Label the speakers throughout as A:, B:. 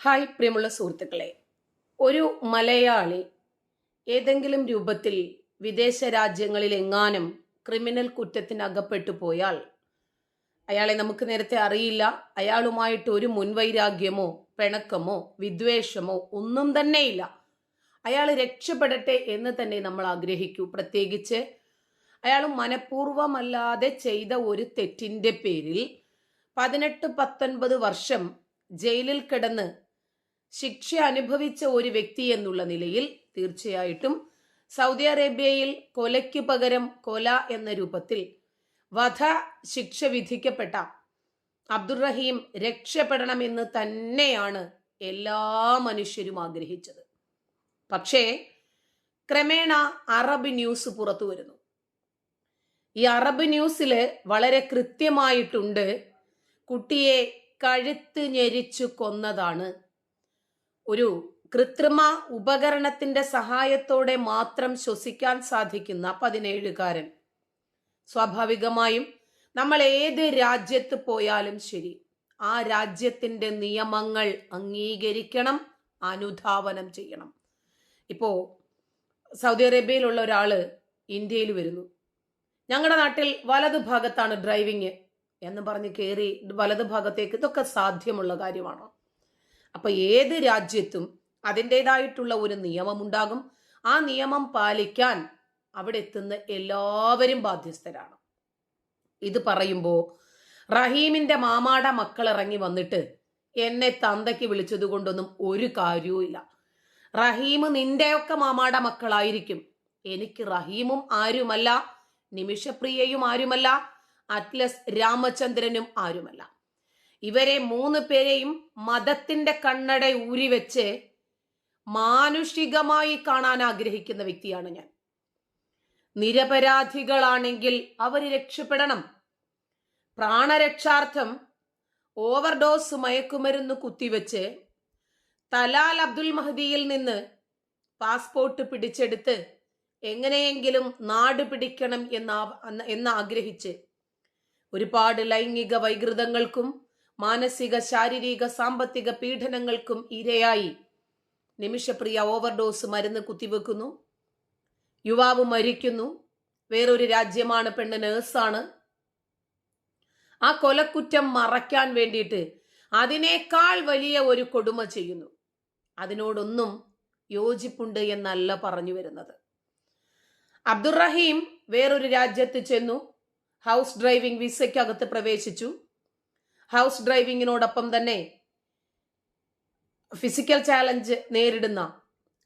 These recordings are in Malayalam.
A: ഹായ് പ്രിയമുള്ള സുഹൃത്തുക്കളെ. ഒരു മലയാളി ഏതെങ്കിലും രൂപത്തിൽ വിദേശ രാജ്യങ്ങളിൽ എങ്ങാനും ക്രിമിനൽ കുറ്റത്തിന് അകപ്പെട്ടു പോയാൽ അയാളെ നമുക്ക് നേരത്തെ അറിയില്ല. അയാളുമായിട്ട് ഒരു മുൻവൈരാഗ്യമോ പിണക്കമോ വിദ്വേഷമോ ഒന്നും തന്നെയില്ല അയാൾ രക്ഷപ്പെടട്ടെ എന്ന് തന്നെ നമ്മൾ ആഗ്രഹിക്കൂ. പ്രത്യേകിച്ച് അയാൾ മനഃപൂർവമല്ലാതെ ചെയ്ത ഒരു തെറ്റിന്റെ പേരിൽ പതിനെട്ട് പത്തൊൻപത് വർഷം ജയിലിൽ കിടന്ന് ശിക്ഷ അനുഭവിച്ച ഒരു വ്യക്തി എന്നുള്ള നിലയിൽ തീർച്ചയായിട്ടും സൗദി അറേബ്യയിൽ കൊലയ്ക്ക് പകരം കൊല എന്ന രൂപത്തിൽ വധ ശിക്ഷ വിധിക്കപ്പെട്ട അബ്ദുറഹീം രക്ഷപ്പെടണമെന്ന് തന്നെയാണ് എല്ലാ മനുഷ്യരും ആഗ്രഹിച്ചത്. പക്ഷേ ക്രമേണ അറബ് ന്യൂസ് പുറത്തു വരുന്നു. ഈ അറബ് ന്യൂസിൽ വളരെ കൃത്യമായിട്ടുണ്ട് കുട്ടിയെ കഴുത്ത് ഞെരിച്ചു കൊന്നതാണ് ഒരു കൃത്രിമ ഉപകരണത്തിന്റെ സഹായത്തോടെ മാത്രം ശ്വസിക്കാൻ സാധിക്കുന്ന പതിനേഴുകാരൻ. സ്വാഭാവികമായും നമ്മൾ ഏത് രാജ്യത്ത് പോയാലും ശരി ആ രാജ്യത്തിന്റെ നിയമങ്ങൾ അംഗീകരിക്കണം അനുധാവനം ചെയ്യണം. ഇപ്പോ സൗദി അറേബ്യയിലുള്ള ഒരാൾ ഇന്ത്യയിൽ വരുന്നു. ഞങ്ങളുടെ നാട്ടിൽ വലതു ഭാഗത്താണ് ഡ്രൈവിങ് എന്ന് പറഞ്ഞ് കയറി വലതു ഭാഗത്തേക്ക് ഇതൊക്കെ സാധ്യമുള്ള കാര്യമാണോ? അപ്പൊ ഏത് രാജ്യത്തും അതിന്റെതായിട്ടുള്ള ഒരു നിയമമുണ്ടാകും. ആ നിയമം പാലിക്കാൻ അവിടെ എത്തുന്ന എല്ലാവരും ബാധ്യസ്ഥരാണ്. ഇത് പറയുമ്പോൾ റഹീമിന്റെ മാമാട മക്കൾ ഇറങ്ങി വന്നിട്ട് എന്നെ തന്തയ്ക്ക് വിളിച്ചത് കൊണ്ടൊന്നും ഒരു കാര്യവും ഇല്ല. റഹീം നിന്റെയൊക്കെ മാമാട മക്കളായിരിക്കും. എനിക്ക് റഹീമും ആരുമല്ല നിമിഷപ്രിയയും ആരുമല്ല അറ്റ്ലസ് രാമചന്ദ്രനും ആരുമല്ല. ഇവരെ മൂന്ന് പേരെയും മതത്തിന്റെ കണ്ണട ഊരിവെച്ച് മാനുഷികമായി കാണാൻ ആഗ്രഹിക്കുന്ന വ്യക്തിയാണ് ഞാൻ. നിരപരാധികളാണെങ്കിൽ അവർ രക്ഷപ്പെടണം. പ്രാണരക്ഷാർത്ഥം ഓവർഡോസ് മയക്കുമരുന്ന് കുത്തിവെച്ച് തലാൽ അബ്ദുൽ മഹദിയിൽ നിന്ന് പാസ്പോർട്ട് പിടിച്ചെടുത്ത് എങ്ങനെയെങ്കിലും നാട് പിടിക്കണം എന്ന എന്നാഗ്രഹിച്ച് ഒരുപാട് ലൈംഗിക വൈകൃതങ്ങൾക്കും മാനസിക ശാരീരിക സാമ്പത്തിക പീഡനങ്ങൾക്കും ഇരയായി. നിമിഷപ്രിയ ഓവർഡോസ് മരുന്ന് കുത്തിവെക്കുന്നു. യുവാവ് മരിക്കുന്നു. വേറൊരു രാജ്യമാണ് പെണ്ണ് നേഴ്സാണ്. ആ കൊലക്കുറ്റം മറയ്ക്കാൻ വേണ്ടിയിട്ട് അതിനേക്കാൾ വലിയ ഒരു കൊടുമ ചെയ്യുന്നു. അതിനോടൊന്നും യോജിപ്പുണ്ട് എന്നല്ല പറഞ്ഞു വരുന്നത്. അബ്ദുറഹീം വേറൊരു രാജ്യത്ത് ചെന്നു. ഹൗസ് ഡ്രൈവിംഗ് വിസയ്ക്കകത്ത് പ്രവേശിച്ചു. ഹൗസ് ഡ്രൈവിങ്ങിനോടൊപ്പം തന്നെ ഫിസിക്കൽ ചാലഞ്ച് നേരിടുന്ന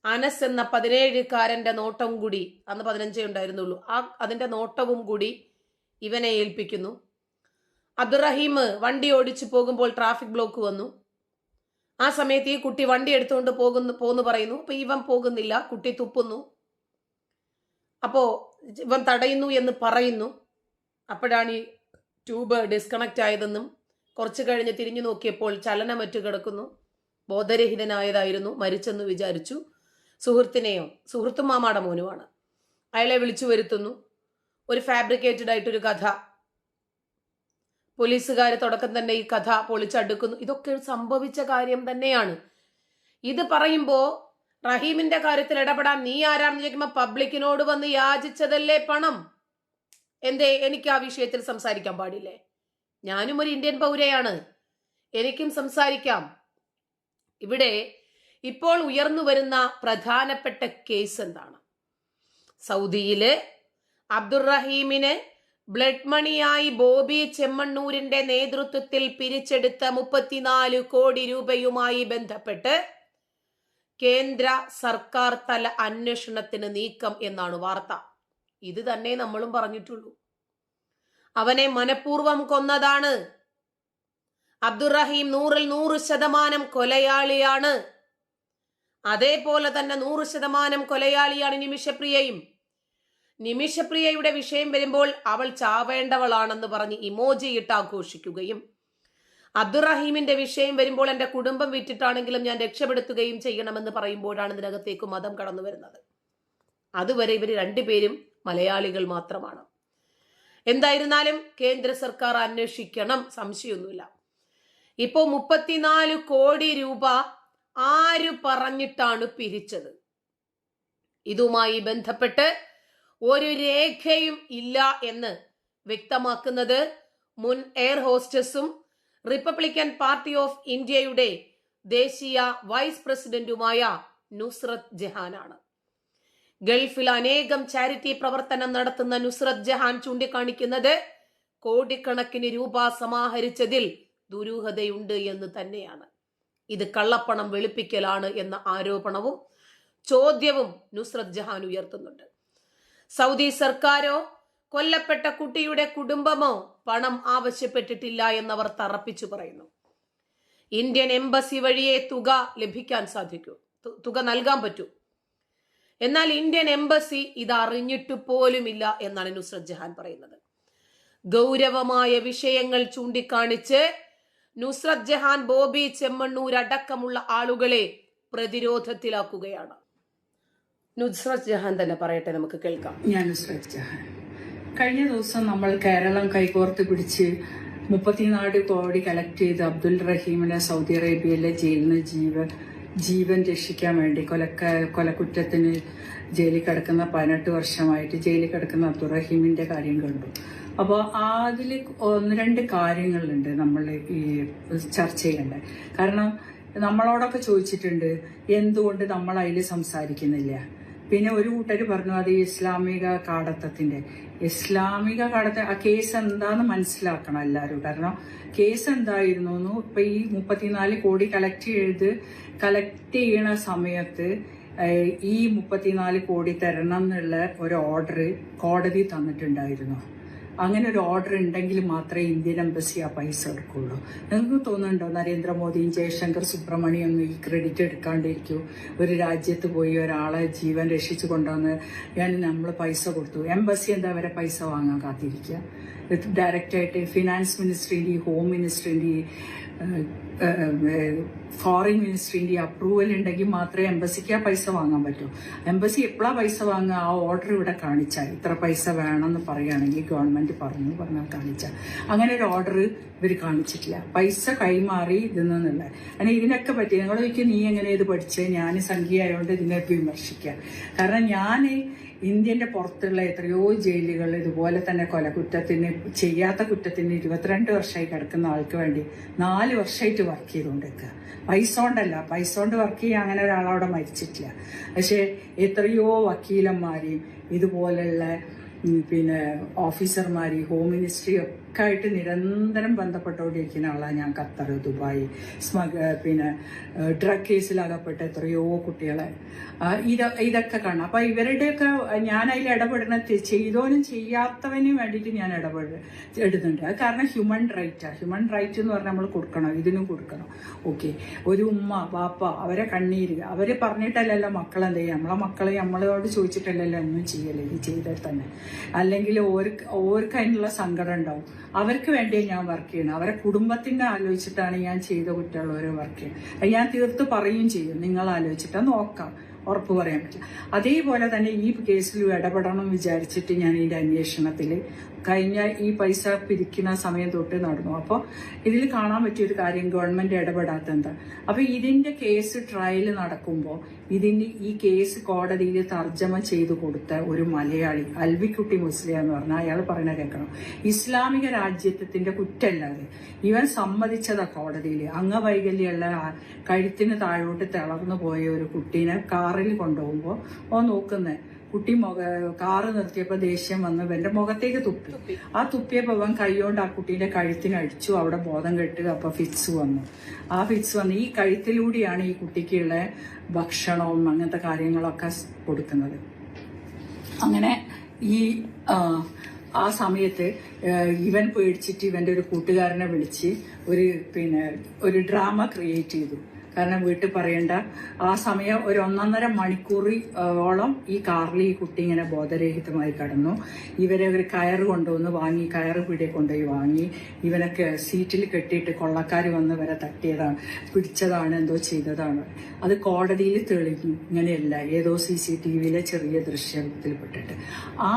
A: അനസ് എന്ന പതിനേഴുകാരന്റെ നോട്ടം കൂടി അന്ന് പതിനഞ്ചേ ഉണ്ടായിരുന്നുള്ളൂ. ആ അതിന്റെ നോട്ടവും കൂടി ഇവനെ ഏൽപ്പിക്കുന്നു. അബ്ദുറഹീം വണ്ടി ഓടിച്ചു പോകുമ്പോൾ ട്രാഫിക് ബ്ലോക്ക് വന്നു. ആ സമയത്ത് ഈ കുട്ടി വണ്ടി എടുത്തുകൊണ്ട് പോകുന്നു പോന്ന് പറയുന്നു. അപ്പൊ ഇവൻ പോകുന്നില്ല കുട്ടി തുപ്പുന്നു. അപ്പോ ഇവൻ തടയുന്നു എന്ന് പറയുന്നു. അപ്പോഴാണ് ഈ ട്യൂബ് ഡിസ്കണക്റ്റ് ആയതെന്നും കുറച്ചു കഴിഞ്ഞ് തിരിഞ്ഞു നോക്കിയപ്പോൾ ചലനമറ്റു കിടക്കുന്നു. ബോധരഹിതനായതായിരുന്നു മരിച്ചെന്ന് വിചാരിച്ചു. സുഹൃത്തിനെയോ സുഹൃത്തും മാമാടെ മോനുമാണ്. അയാളെ വിളിച്ചു വരുത്തുന്നു. ഒരു ഫാബ്രിക്കേറ്റഡ് ആയിട്ടൊരു കഥ. പോലീസുകാർ തുടക്കം തന്നെ ഈ കഥ പൊളിച്ചടുക്കുന്നു. ഇതൊക്കെ സംഭവിച്ച കാര്യം തന്നെയാണ്. ഇത് പറയുമ്പോൾ റഹീമിന്റെ കാര്യത്തിൽ ഇടപെടാൻ നീ ആരാണെന്ന് ചോദിക്കുമ്പോൾ പബ്ലിക്കിനോട് വന്ന് യാചിച്ചതല്ലേ പണം? എന്തേ എനിക്ക് ആ വിഷയത്തിൽ സംസാരിക്കാൻ പാടില്ലേ? ഞാനും ഒരു ഇന്ത്യൻ പൗരയാണ്. എനിക്കും സംസാരിക്കാം. ഇവിടെ ഇപ്പോൾ ഉയർന്നു വരുന്ന പ്രധാനപ്പെട്ട കേസ് എന്താണ്? സൗദിയിലെ അബ്ദുറഹീമിനെ ബ്ലഡ് മണിയായി ബോബി ചെമ്മണ്ണൂരിന്റെ നേതൃത്വത്തിൽ പിരിച്ചെടുത്ത മുപ്പത്തിനാല് കോടി രൂപയുമായി ബന്ധപ്പെട്ട് കേന്ദ്ര സർക്കാർ തല അന്വേഷണത്തിന് നീക്കം എന്നാണ് വാർത്ത. ഇത് തന്നെ നമ്മളും പറഞ്ഞിട്ടുള്ളൂ. അവനെ മനഃപൂർവം കൊന്നതാണ്. അബ്ദുറഹീം നൂറിൽ നൂറ് ശതമാനം കൊലയാളിയാണ്. അതേപോലെ തന്നെ നൂറ് ശതമാനം കൊലയാളിയാണ് നിമിഷപ്രിയയും. നിമിഷപ്രിയയുടെ വിഷയം വരുമ്പോൾ അവൾ ചാവേണ്ടവളാണെന്ന് പറഞ്ഞ് ഇമോജി ഇട്ട് ആഘോഷിക്കുകയും അബ്ദുറഹീമിന്റെ വിഷയം വരുമ്പോൾ എന്റെ കുടുംബം വിറ്റിട്ടാണെങ്കിലും ഞാൻ രക്ഷപ്പെടുത്തുകയും ചെയ്യണമെന്ന് പറയുമ്പോഴാണ് ഇതിനകത്തേക്ക് മതം കടന്നു വരുന്നത് അതുവരെ ഇവർ രണ്ടുപേരും മലയാളികൾ മാത്രമാണ്. എന്തായിരുന്നാലും കേന്ദ്ര സർക്കാർ അന്വേഷിക്കണം. സംശയമൊന്നുമില്ല. ഇപ്പോൾ മുപ്പത്തിനാല് കോടി രൂപ ആര് പറഞ്ഞിട്ടാണ് പിരിച്ചത്? ഇതുമായി ബന്ധപ്പെട്ട് ഒരു രേഖയും ഇല്ല എന്ന് വ്യക്തമാക്കുന്നത് മുൻ എയർ ഹോസ്റ്റസും റിപ്പബ്ലിക്കൻ പാർട്ടി ഓഫ് ഇന്ത്യയുടെ ദേശീയ വൈസ് പ്രസിഡന്റുമായ നുസ്രത് ജഹാനാണ്. ഗൾഫിൽ അനേകം ചാരിറ്റി പ്രവർത്തനം നടത്തുന്ന നുസ്രത് ജഹാൻ ചൂണ്ടിക്കാണിക്കുന്നത് കോടിക്കണക്കിന് രൂപ സമാഹരിച്ചതിൽ ദുരൂഹതയുണ്ട് എന്ന് തന്നെയാണ്. ഇത് കള്ളപ്പണം വെളുപ്പിക്കലാണ് എന്ന ആരോപണവും ചോദ്യവും നുസ്രത് ജഹാൻ ഉയർത്തുന്നുണ്ട്. സൗദി സർക്കാരോ കൊല്ലപ്പെട്ട കുട്ടിയുടെ കുടുംബമോ പണം ആവശ്യപ്പെട്ടിട്ടില്ല എന്നവർ തറപ്പിച്ചു പറയുന്നു. ഇന്ത്യൻ എംബസി വഴിയെ തുക ലഭിക്കാൻ സാധിക്കൂ. തുക നൽകാൻ പറ്റൂ. എന്നാൽ ഇന്ത്യൻ എംബസി ഇത് അറിഞ്ഞിട്ട് പോലുമില്ല എന്നാണ് നുസ്രത് ജഹാൻ പറയുന്നത്. ഗൗരവമായ വിഷയങ്ങൾ ചൂണ്ടിക്കാണിച്ച് നുസ്രത് ജഹാൻ ബോബി ചെമ്മണ്ണൂർ അടക്കമുള്ള ആളുകളെ പ്രതിരോധത്തിലാക്കുകയാണ്. നുസ്രത് ജഹാൻ തന്നെ പറയട്ടെ നമുക്ക് കേൾക്കാം.
B: ഞാൻ നുസ്രത് ജഹാൻ. കഴിഞ്ഞ ദിവസം നമ്മൾ കേരളം കൈകോർത്ത് പിടിച്ച് മുപ്പത്തിനാല് കോടി കളക്ട് ചെയ്ത് അബ്ദുൽ റഹീമിനെ സൗദി അറേബ്യയിലെ ജയിലിന് ജീവൻ ജീവൻ രക്ഷിക്കാൻ വേണ്ടി കൊലക്ക കൊലക്കുറ്റത്തിന് ജയിലിൽ കിടക്കുന്ന പതിനെട്ട് വർഷമായിട്ട് ജയിലിൽ കിടക്കുന്ന അബ്ദുറഹീമിന്റെ കാര്യം കണ്ടു. അപ്പോൾ അതിൽ ഒന്ന് രണ്ട് കാര്യങ്ങളുണ്ട് നമ്മൾ ഈ ചർച്ച ചെയ്യേണ്ടത്. കാരണം നമ്മളോടൊക്കെ ചോദിച്ചിട്ടുണ്ട് എന്തുകൊണ്ട് നമ്മൾ അതിൽ സംസാരിക്കുന്നില്ല? പിന്നെ ഒരു കൂട്ടർ പറഞ്ഞു അത് ഇസ്ലാമിക കാടത്തത്തിന്റെ ഇസ്ലാമിക കാടത്ത ആ കേസ് എന്താന്ന് മനസ്സിലാക്കണം എല്ലാവരും. കാരണം കേസ് എന്തായിരുന്നു ഇപ്പൊ ഈ മുപ്പത്തിനാല് കോടി കളക്ട് ചെയ്ത് കളക്ട് ചെയ്യണ സമയത്ത് ഈ മുപ്പത്തിനാല് കോടി തരണം എന്നുള്ള ഒരു ഓർഡർ കോടതി തന്നിട്ടുണ്ടായിരുന്നു. അങ്ങനെ ഒരു ഓർഡർ ഉണ്ടെങ്കിൽ മാത്രമേ ഇന്ത്യൻ എംബസി ആ പൈസ എടുക്കുള്ളൂ. നിങ്ങൾക്ക് തോന്നുന്നുണ്ടോ? നരേന്ദ്രമോദിയും ജയശങ്കർ സുബ്രഹ്മണ്യം ഈ ക്രെഡിറ്റ് എടുക്കാണ്ടിരിക്കൂ. ഒരു രാജ്യത്ത് പോയി ഒരാളെ ജീവൻ രക്ഷിച്ചു കൊണ്ടുവന്ന് ഞാൻ നമ്മൾ പൈസ കൊടുത്തു. എംബസി എന്താ വരെ പൈസ വാങ്ങാൻ കാത്തിരിക്കുക? ഡയറക്റ്റായിട്ട് ഫിനാൻസ് മിനിസ്ട്രിന്റെ ഹോം മിനിസ്ട്രിന്റെ ഫോറിൻ മിനിസ്ട്രീന്റെ അപ്രൂവൽ ഉണ്ടെങ്കിൽ മാത്രമേ എംബസിക്ക് ആ പൈസ വാങ്ങാൻ പറ്റൂ. എംബസി എപ്പോഴാ പൈസ വാങ്ങുക? ആ ഓർഡർ ഇവിടെ കാണിച്ചാൽ. ഇത്ര പൈസ വേണമെന്ന് പറയുകയാണെങ്കിൽ ഗവൺമെന്റ് പറഞ്ഞു പറഞ്ഞാൽ കാണിച്ചാൽ. അങ്ങനെ ഒരു ഓർഡർ ഇവർ കാണിച്ചിട്ടില്ല. പൈസ കൈമാറി ഇതെന്നുള്ള അങ്ങനെ ഇതിനൊക്കെ പറ്റി ചോദിക്കും നീ എങ്ങനെ ഇത് പഠിച്ചേ? ഞാൻ സംഖ്യ ആയതുകൊണ്ട് ഇതിനെ വിമർശിക്കുക കാരണം ഞാൻ ഇന്ത്യന്റെ പുറത്തുള്ള എത്രയോ ജയിലുകൾ ഇതുപോലെ തന്നെ കൊലക്കുറ്റത്തിന് ചെയ്യാത്ത കുറ്റത്തിന് ഇരുപത്തിരണ്ട് വർഷമായി കിടക്കുന്ന ആൾക്ക് വേണ്ടി നാല് വർഷമായിട്ട് വർക്ക് ചെയ്തുകൊണ്ടിരിക്കുക. പൈസ കൊണ്ടല്ല പൈസ കൊണ്ട് വർക്ക് ചെയ്യാൻ അങ്ങനെ ഒരാളവിടെ മരിച്ചിട്ടില്ല. പക്ഷേ എത്രയോ വക്കീലന്മാരെയും ഇതുപോലെയുള്ള പിന്നെ ഓഫീസർമാരെയും ഹോം മിനിസ്ട്രി ഒക്കെ നിരന്തരം ബന്ധപ്പെട്ടുകൊണ്ടിരിക്കുന്ന ആളാണ് ഞാൻ ഖത്തർ ദുബായ് സ്മഗ പിന്നെ ഡ്രഗ് കേസിലകപ്പെട്ട എത്രയോ കുട്ടികളെ. ഇത് ഇതൊക്കെ കാണാം. അപ്പം ഇവരുടെയൊക്കെ ഞാൻ അതിൽ ഇടപെടുന്ന ചെയ്തവനും ചെയ്യാത്തവനും വേണ്ടിയിട്ട് ഞാൻ ഇടപെട അത് കാരണം ഹ്യൂമൻ റൈറ്റാണ് ഹ്യൂമൻ റൈറ്റ് എന്ന് പറഞ്ഞാൽ നമ്മൾ കൊടുക്കണം. ഇതിനും കൊടുക്കണം. ഓക്കെ. ഒരു ഉമ്മ പാപ്പ അവരെ കണ്ണീര്. അവർ പറഞ്ഞിട്ടല്ലല്ലോ മക്കളെന്ത് ചെയ്യുക. നമ്മളെ മക്കളെ നമ്മളോട് ചോദിച്ചിട്ടല്ലല്ലോ ഒന്നും ചെയ്യല്ലേ ഇത് ചെയ്താൽ തന്നെ. അല്ലെങ്കിൽ ഓർക്ക് ഓർക്ക് അതിനുള്ള സങ്കടം ഉണ്ടാവും. അവർക്ക് വേണ്ടിയേ ഞാൻ വർക്ക് ചെയ്യണം. അവരെ കുടുംബത്തിന്റെ ആലോചിച്ചിട്ടാണ് ഞാൻ ചെയ്ത കുറ്റമുള്ളവരെ വർക്ക് ചെയ്യുന്നത് ഞാൻ തീർത്ത് പറയുകയും ചെയ്യും. നിങ്ങൾ ആലോചിച്ചിട്ട് നോക്കാം. ഉറപ്പ് പറയാൻ പറ്റില്ല അതേപോലെ തന്നെ ഈ കേസിൽ ഇടപെടണം വിചാരിച്ചിട്ട് ഞാൻ ഇതിന്റെ അന്വേഷണത്തിൽ കഴിഞ്ഞ ഈ പൈസ പിരിക്കുന്ന സമയം തൊട്ട് നടന്നു. അപ്പോൾ ഇതിൽ കാണാൻ പറ്റിയ ഒരു കാര്യം ഗവൺമെന്റ് ഇടപെടാത്ത എന്താ അപ്പൊ ഇതിന്റെ കേസ് ട്രയൽ നടക്കുമ്പോൾ ഇതിന്റെ ഈ കേസ് കോടതിയിൽ തർജമ ചെയ്ത് കൊടുത്ത ഒരു മലയാളി അൽവിക്കുട്ടി മുസ്ലിം എന്ന് പറഞ്ഞാൽ അയാൾ പറയുന്ന കേൾക്കണം. ഇസ്ലാമിക രാജ്യത്വത്തിന്റെ കുറ്റമല്ലാതെ ഇവൻ സമ്മതിച്ചതാ കോടതിയിൽ. അംഗവൈകല്യമുള്ള കഴുത്തിന് താഴോട്ട് തിളർന്നു പോയ ഒരു കുട്ടീനെ കാറിൽ കൊണ്ടുപോകുമ്പോൾ ഓ നോക്കുന്നേ. കുട്ടി മുഖ കാറ് നിർത്തിയപ്പോ ദേഷ്യം വന്ന്. എന്റെ മുഖത്തേക്ക് തുപ്പി. ആ തുപ്പിയപ്പോ അവൻ കൈകൊണ്ട് ആ കുട്ടീന്റെ കഴുത്തിന് അടിച്ചു. അവിടെ ബോധം കെട്ട് അപ്പൊ ഫിറ്റ്സ് വന്നു. ആ ഫിറ്റ്സ് വന്ന് ഈ കഴുത്തിലൂടെയാണ് ഈ കുട്ടിക്കുള്ള ഭക്ഷണവും അങ്ങനത്തെ കാര്യങ്ങളൊക്കെ കൊടുക്കുന്നത്. അങ്ങനെ ഈ ആ, ആ സമയത്ത് ഇവൻ പേടിച്ചിട്ട് ഇവന്റെ ഒരു കൂട്ടുകാരനെ വിളിച്ച് ഒരു പിന്നെ ഒരു ഡ്രാമ ക്രിയേറ്റ് ചെയ്തു. കാരണം വീട്ടിൽ പറയണ്ട. ആ സമയം ഒരു ഒന്നൊന്നര മണിക്കൂറിയോളം ഈ കാറിൽ ഈ കുട്ടി ഇങ്ങനെ ബോധരഹിതമായി കടന്നു. ഇവരെ ഒരു കയറ് കൊണ്ടുവന്ന് വാങ്ങി കയറ് പിടിയെ കൊണ്ടുപോയി വാങ്ങി. ഇവനൊക്കെ സീറ്റിൽ കെട്ടിയിട്ട് കൊള്ളക്കാർ വന്ന് വരെ തട്ടിയതാണ് പിടിച്ചതാണ് എന്തോ ചെയ്തതാണ്. അത് കോടതിയിൽ തെളിഞ്ഞു. ഇങ്ങനെയല്ല ഏതോ സി സി ടി വിയിലെ ചെറിയ ദൃശ്യത്തിൽപ്പെട്ടിട്ട് ആ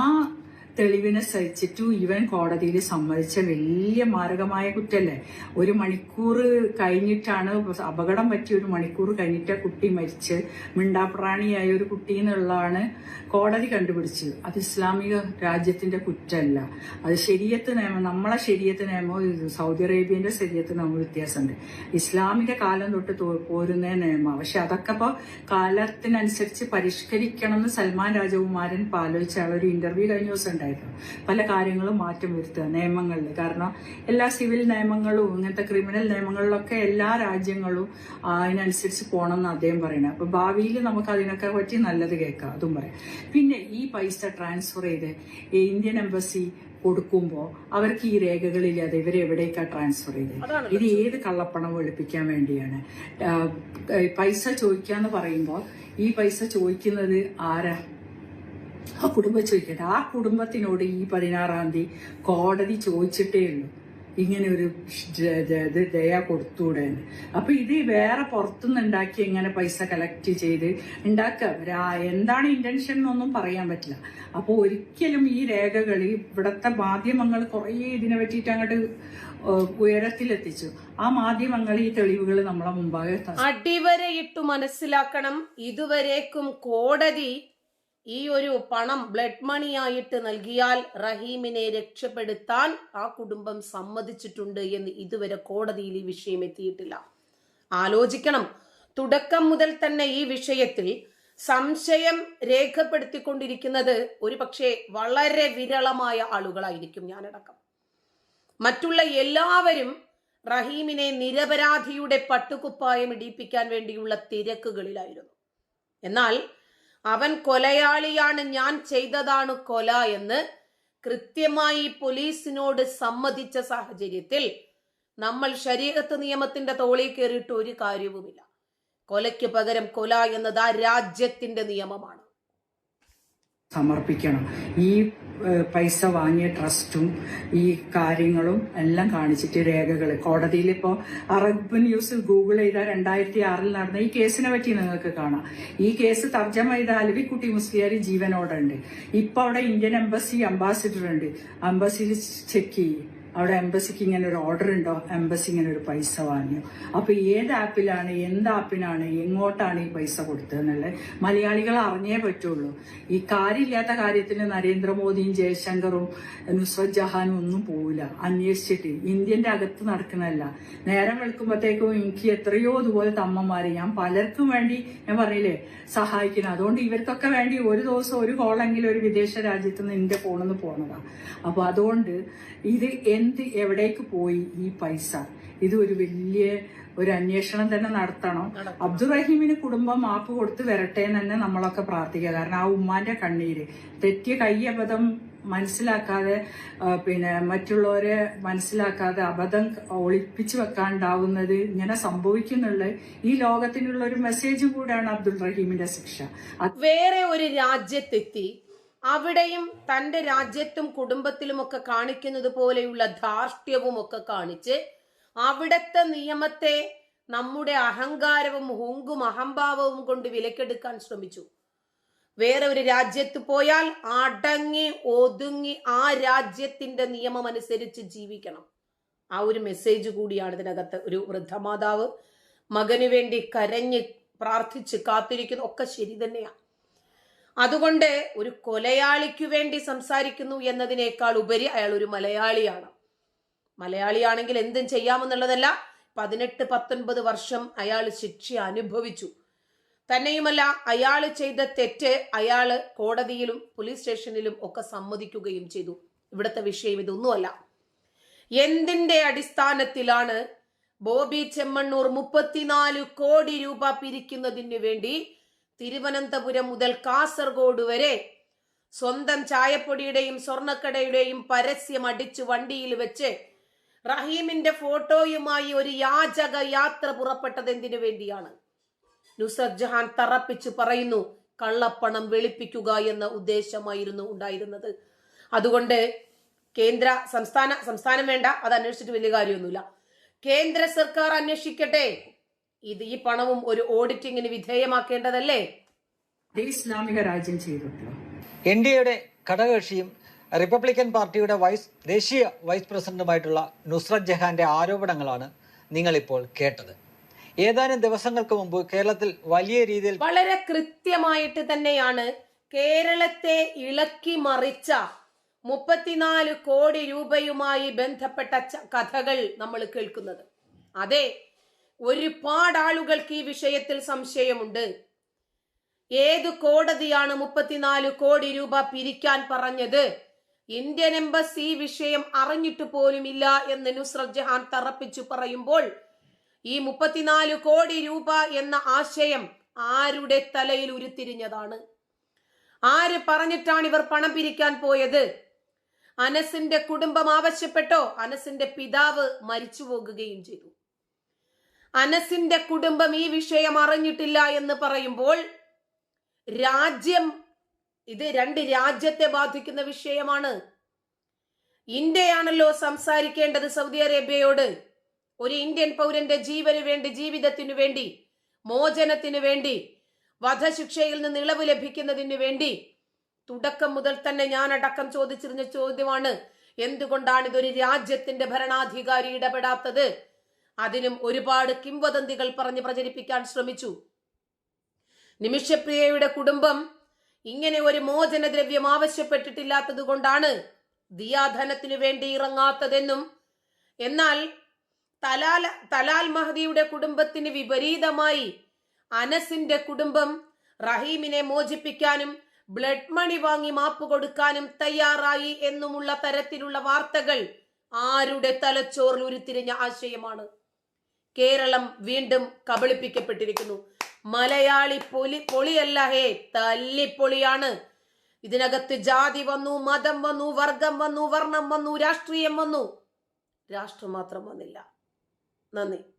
B: തെളിവിനെ സഹിച്ചിട്ടും ഇവൻ കോടതിയിൽ സമ്മതിച്ച വലിയ മാരകമായ കുറ്റല്ലേ? ഒരു മണിക്കൂർ കഴിഞ്ഞിട്ടാണ് അപകടം പറ്റിയ ഒരു മണിക്കൂർ കഴിഞ്ഞിട്ട് കുട്ടി മരിച്ച് മിണ്ടാപ്രാണിയായ ഒരു കുട്ടി എന്നുള്ളതാണ് കോടതി കണ്ടുപിടിച്ചത്. അത് ഇസ്ലാമിക രാജ്യത്തിന്റെ കുറ്റമല്ല. അത് ശരീരത്ത് നിയമം നമ്മളെ ശരീരത്ത് നിയമവും സൗദി അറേബ്യന്റെ ശരീരത്ത് നമ്മൾ വ്യത്യാസമുണ്ട്. ഇസ്ലാമിക കാലം തൊട്ട് പോരുന്ന നിയമം. പക്ഷെ അതൊക്കെ ഇപ്പോൾ കാലത്തിനനുസരിച്ച് പരിഷ്കരിക്കണം എന്ന് സൽമാൻ രാജകുമാരൻ പാലോചിച്ച ഒരു ഇന്റർവ്യൂ കഴിഞ്ഞ ദിവസം ഉണ്ടായിരുന്നു. പല കാര്യങ്ങളും മാറ്റം വരുത്തുക നിയമങ്ങളിൽ. കാരണം എല്ലാ സിവിൽ നിയമങ്ങളും ഇങ്ങനത്തെ ക്രിമിനൽ നിയമങ്ങളിലൊക്കെ എല്ലാ രാജ്യങ്ങളും അതിനനുസരിച്ച് പോകണം എന്ന് അദ്ദേഹം പറയുന്നത്. അപ്പൊ ഭാവിയിൽ നമുക്ക് അതിനൊക്കെ പറ്റി നല്ലത് കേൾക്കാം അതും പറയാം. പിന്നെ ഈ പൈസ ട്രാൻസ്ഫർ ചെയ്ത് ഇന്ത്യൻ എംബസി കൊടുക്കുമ്പോൾ അവർക്ക് ഈ രേഖകളില്ലാതെ ഇവരെ എവിടേക്കാ ട്രാൻസ്ഫർ ചെയ്തത്? ഇത് ഏത് കള്ളപ്പണം വെളുപ്പിക്കാൻ വേണ്ടിയാണ്? പൈസ ചോദിക്കാന്ന് പറയുമ്പോൾ ഈ പൈസ ചോദിക്കുന്നത് ആരാ? ആ കുടുംബം ചോദിക്കട്ടെ ആ കുടുംബത്തിനോട് ഈ പതിനാറാം തീയതി കോടതി ചോദിച്ചിട്ടേ ഉള്ളൂ. ഇങ്ങനെ ഒരു ഇത് ദയ കൊടുത്തൂടെ. അപ്പൊ ഇത് വേറെ പുറത്തുനിന്ന് ഉണ്ടാക്കി എങ്ങനെ പൈസ കളക്ട് ചെയ്ത് ഉണ്ടാക്കുക? എന്താണ് ഇന്റൻഷൻ എന്നൊന്നും പറയാൻ പറ്റില്ല. അപ്പൊ ഒരിക്കലും ഈ രേഖകൾ ഇവിടത്തെ മാധ്യമങ്ങൾ കുറേ ഇതിനെ പറ്റിയിട്ട് അങ്ങോട്ട് ഉയരത്തിലെത്തിച്ചു. ആ മാധ്യമങ്ങൾ ഈ തെളിവുകൾ നമ്മളെ മുമ്പാകെ
A: ഇട്ടു മനസ്സിലാക്കണം. ഇതുവരേക്കും കോടതി ഈ ഒരു പണം ബ്ലഡ് മണിയായിട്ട് നൽകിയാൽ റഹീമിനെ രക്ഷപ്പെടുത്താൻ ആ കുടുംബം സമ്മതിച്ചിട്ടുണ്ട് എന്ന് ഇതുവരെ കോടതിയിൽ ഈ വിഷയം എത്തിയിട്ടില്ല. ആലോചിക്കണം. തുടക്കം മുതൽ തന്നെ ഈ വിഷയത്തിൽ സംശയം രേഖപ്പെടുത്തിക്കൊണ്ടിരിക്കുന്നത് ഒരു പക്ഷേ വളരെ വിരളമായ ആളുകളായിരിക്കും ഞാനടക്കം. മറ്റുള്ള എല്ലാവരും റഹീമിനെ നിരപരാധിയുടെ പട്ടുകുപ്പായം ഇടിപ്പിക്കാൻ വേണ്ടിയുള്ള തിരക്കുകളിലായിരുന്നു. എന്നാൽ അവൻ കൊലയാളിയാണ് ഞാൻ ചെയ്തതാണ് കൊല എന്ന് കൃത്യമായി പോലീസിനോട് സമ്മതിച്ച സാഹചര്യത്തിൽ നമ്മൾ ശരീരത്ത് നിയമത്തിന്റെ തോളിൽ കയറിയിട്ട് ഒരു കാര്യവുമില്ല. കൊലയ്ക്ക് പകരം കൊല എന്നത് ആ രാജ്യത്തിന്റെ നിയമമാണ്.
B: സമർപ്പിക്കണം. ഈ പൈസ വാങ്ങിയ ട്രസ്റ്റും ഈ കാര്യങ്ങളും എല്ലാം കാണിച്ചിട്ട് രേഖകൾ കോടതിയിൽ ഇപ്പോൾ അറബ് ന്യൂസിൽ ഗൂഗിൾ ചെയ്ത രണ്ടായിരത്തി ആറിൽ നടന്ന ഈ കേസിനെ പറ്റി നിങ്ങൾക്ക് കാണാം. ഈ കേസ് തർജമ ചെയ്ത അലവിക്കുട്ടി മുസ്ലിയാർ ജീവനോടുണ്ട്. ഇപ്പൊ അവിടെ ഇന്ത്യൻ എംബസി അംബാസിഡർ ഉണ്ട് അംബസിയിൽ ചെക്ക് ചെയ്യും. അവിടെ എംബസിക്ക് ഇങ്ങനെ ഒരു ഓർഡർ ഉണ്ടോ? എംബസി ഇങ്ങനെ ഒരു പൈസ വാങ്ങിയോ? അപ്പൊ ഏത് ആപ്പിലാണ് എന്ത് ആപ്പിനാണ് എങ്ങോട്ടാണ് ഈ പൈസ കൊടുത്തതെന്നുള്ളത് മലയാളികൾ അറിഞ്ഞേ പറ്റുള്ളൂ. ഈ കാര്യമില്ലാത്ത കാര്യത്തിന് നരേന്ദ്രമോദിയും ജയശങ്കറും നുസ്രത് ജഹാനും ഒന്നും പോവില്ല. അന്വേഷിച്ചിട്ട് ഇന്ത്യന്റെ അകത്ത് നടക്കുന്നതല്ല. നേരം വെളുക്കുമ്പോഴത്തേക്കും എനിക്ക് എത്രയോ ഇതുപോലത്തെ അമ്മമാര് ഞാൻ പലർക്കും വേണ്ടി ഞാൻ പറയില്ലേ സഹായിക്കുന്നത് അതുകൊണ്ട് ഇവർക്കൊക്കെ വേണ്ടി ഒരു ദിവസം ഒരു കോളെങ്കിലും ഒരു വിദേശ രാജ്യത്ത് നിന്ന് ഇന്ത്യ പോണെന്ന് പോണതാണ് പോണതാ അപ്പൊ അതുകൊണ്ട് ഇത് എന്ത് എവിടേക്ക് പോയി ഈ പൈസ? ഇത് ഒരു വലിയ ഒരു അന്വേഷണം തന്നെ നടത്തണം. അബ്ദുറഹീമിന് കുടുംബം മാപ്പ് കൊടുത്ത് വരട്ടെ എന്ന് തന്നെ നമ്മളൊക്കെ പ്രാർത്ഥിക്കുക. കാരണം ആ ഉമ്മാന്റെ കണ്ണീര്. തെറ്റിയ കയ്യബദ്ധം മനസ്സിലാക്കാതെ പിന്നെ മറ്റുള്ളവരെ മനസ്സിലാക്കാതെ അബദ്ധം ഒളിപ്പിച്ചു വെക്കാണ്ടാവുന്നത് ഇങ്ങനെ സംഭവിക്കുന്നുള്ള ഈ ലോകത്തിനുള്ള ഒരു മെസ്സേജും കൂടെയാണ് അബ്ദുൾ റഹീമിന്റെ ശിക്ഷ
A: വേറെ ഒരു രാജ്യത്തെത്തി അവിടെയും തന്റെ രാജ്യത്തും കുടുംബത്തിലുമൊക്കെ കാണിക്കുന്നത് പോലെയുള്ള ധാർഷ്ട്യവും ഒക്കെ കാണിച്ച് അവിടത്തെ നിയമത്തെ നമ്മുടെ അഹങ്കാരവും ഹുങ്കും അഹംഭാവവും കൊണ്ട് വിലക്കെടുക്കാൻ ശ്രമിച്ചു. വേറെ ഒരു രാജ്യത്ത് പോയാൽ അടങ്ങി ഒതുങ്ങി ആ രാജ്യത്തിന്റെ നിയമം അനുസരിച്ച് ജീവിക്കണം. ആ ഒരു മെസ്സേജ് കൂടിയാണ് ഇതിനകത്ത് ഒരു വൃദ്ധമാതാവ് മകന് വേണ്ടി കരഞ്ഞ് പ്രാർത്ഥിച്ച് കാത്തിരിക്കുന്നു. ഒക്കെ ശരി തന്നെയാണ് അതുകൊണ്ട് ഒരു കൊലയാളിക്കു വേണ്ടി സംസാരിക്കുന്നു എന്നതിനേക്കാൾ ഉപരി അയാൾ ഒരു മലയാളിയാണ്. മലയാളിയാണെങ്കിൽ എന്തും ചെയ്യാമെന്നുള്ളതല്ല പതിനെട്ട് പത്തൊൻപത് വർഷം അയാൾ ശിക്ഷ അനുഭവിച്ചു. തന്നെയുമല്ല അയാൾ ചെയ്ത തെറ്റ് അയാൾ കോടതിയിലും പോലീസ് സ്റ്റേഷനിലും ഒക്കെ സമ്മതിക്കുകയും ചെയ്തു. ഇവിടുത്തെ വിഷയം ഇതൊന്നുമല്ല. എന്തിന്റെ അടിസ്ഥാനത്തിലാണ് ബോബി ചെമ്മണ്ണൂർ മുപ്പത്തിനാല് കോടി രൂപ പിരിക്കുന്നതിന് വേണ്ടി തിരുവനന്തപുരം മുതൽ കാസർഗോഡ് വരെ സ്വന്തം ചായപ്പൊടിയുടെയും സ്വർണക്കടയുടെയും പരസ്യം അടിച്ചു വണ്ടിയിൽ വെച്ച് റഹീമിന്റെ ഫോട്ടോയുമായി ഒരു യാചക യാത്ര പുറപ്പെട്ടത് എന്തിനു വേണ്ടിയാണ്? നുസർ ജഹാൻ തറപ്പിച്ച് പറയുന്നു കള്ളപ്പണം വെളുപ്പിക്കുക എന്ന ഉദ്ദേശമായിരുന്നു ഉണ്ടായിരുന്നത്. അതുകൊണ്ട് കേന്ദ്ര സംസ്ഥാന സംസ്ഥാനം വേണ്ട അത് അന്വേഷിച്ചിട്ട് വലിയ കാര്യമൊന്നുമില്ല. കേന്ദ്ര സർക്കാർ അന്വേഷിക്കട്ടെ. ഇത് ഈ പണവും ഒരു ഓഡിറ്റിംഗിന് വിധേയമാക്കേണ്ടതല്ലേ?
B: ഇസ്ലാമിക രാജ്യം ചെയ്തിട്ടുള്ള
C: എൻ ഡി എയുടെ ഘടകകക്ഷിയും റിപ്പബ്ലിക്കൻ പാർട്ടിയുടെ വൈസ് ദേശീയ വൈസ് പ്രസിഡന്റുമായിട്ടുള്ള നുസ്രത് ജഹാന്റെ ആരോപണങ്ങളാണ് നിങ്ങളിപ്പോൾ കേട്ടത്. ഏതാനും ദിവസങ്ങൾക്ക് മുമ്പ് കേരളത്തിൽ വലിയ രീതിയിൽ
A: വളരെ കൃത്യമായിട്ട് തന്നെയാണ് കേരളത്തെ ഇളക്കി മറിച്ച മുപ്പത്തിനാല് കോടി രൂപയുമായി ബന്ധപ്പെട്ട കഥകൾ നമ്മൾ കേൾക്കുന്നത്. അതെ ഒരുപാട് ആളുകൾക്ക് ഈ വിഷയത്തിൽ സംശയമുണ്ട്. ഏത് കോടതിയാണ് മുപ്പത്തിനാല് കോടി രൂപ പിരിക്കാൻ പറഞ്ഞത്? ഇന്ത്യൻ എംബസി ഈ വിഷയം അറിഞ്ഞിട്ട് പോലുമില്ല എന്ന് നുസ്രത് ജഹാൻ തറപ്പിച്ചു പറയുമ്പോൾ ഈ മുപ്പത്തിനാല് കോടി രൂപ എന്ന ആശയം ആരുടെ തലയിൽ ഉരുത്തിരിഞ്ഞതാണ്? ആര് പറഞ്ഞിട്ടാണ് ഇവർ പണം പിരിക്കാൻ പോയത്? അനസിന്റെ കുടുംബം ആവശ്യപ്പെട്ടോ? അനസിന്റെ പിതാവ് മരിച്ചു പോകുകയും ചെയ്തു. അനസിന്റെ കുടുംബം ഈ വിഷയം അറിഞ്ഞിട്ടില്ല എന്ന് പറയുമ്പോൾ രാജ്യം ഇത് രണ്ട് രാജ്യത്തെ ബാധിക്കുന്ന വിഷയമാണ്. ഇന്ത്യയാണല്ലോ സംസാരിക്കേണ്ടത് സൗദി അറേബ്യയോട്. ഒരു ഇന്ത്യൻ പൗരന്റെ ജീവന് വേണ്ടി ജീവിതത്തിനു വേണ്ടി മോചനത്തിനു വേണ്ടി വധശിക്ഷയിൽ നിന്ന് ഇളവ് ലഭിക്കുന്നതിന് വേണ്ടി തുടക്കം മുതൽ തന്നെ ഞാൻ അടക്കം ചോദിച്ചിരുന്ന ചോദ്യമാണ് എന്തുകൊണ്ടാണ് ഇതൊരു രാജ്യത്തിന്റെ ഭരണാധികാരി ഇടപെടാത്തത്? അതിനും ഒരുപാട് കിംവദന്തികൾ പറഞ്ഞ് പ്രചരിപ്പിക്കാൻ ശ്രമിച്ചു. നിമിഷപ്രിയയുടെ കുടുംബം ഇങ്ങനെ ഒരു മോചനദ്രവ്യം ആവശ്യപ്പെട്ടിട്ടില്ലാത്തത് കൊണ്ടാണ് ദിയാധനത്തിനു വേണ്ടി ഇറങ്ങാത്തതെന്നും എന്നാൽ തലാൽ തലാൽ മഹദിയുടെ കുടുംബത്തിന് വിപരീതമായി അനസിന്റെ കുടുംബം റഹീമിനെ മോചിപ്പിക്കാനും ബ്ലഡ് മണി വാങ്ങി മാപ്പ് കൊടുക്കാനും തയ്യാറായി എന്നുമുള്ള തരത്തിലുള്ള വാർത്തകൾ ആരുടെ തലച്ചോറിൽ ഉരുത്തിരിഞ്ഞ ആശയമാണ്. കേരളം വീണ്ടും കബളിപ്പിക്കപ്പെട്ടിരിക്കുന്നു. മലയാളി പൊലി പൊളിയല്ല ഹേ തല്ലിപ്പൊളിയാണ്. ഇതിനകത്ത് ജാതി വന്നു മതം വന്നു വർഗം വന്നു വർണം വന്നു രാഷ്ട്രീയം വന്നു. രാഷ്ട്രം മാത്രം വന്നില്ല. നന്ദി.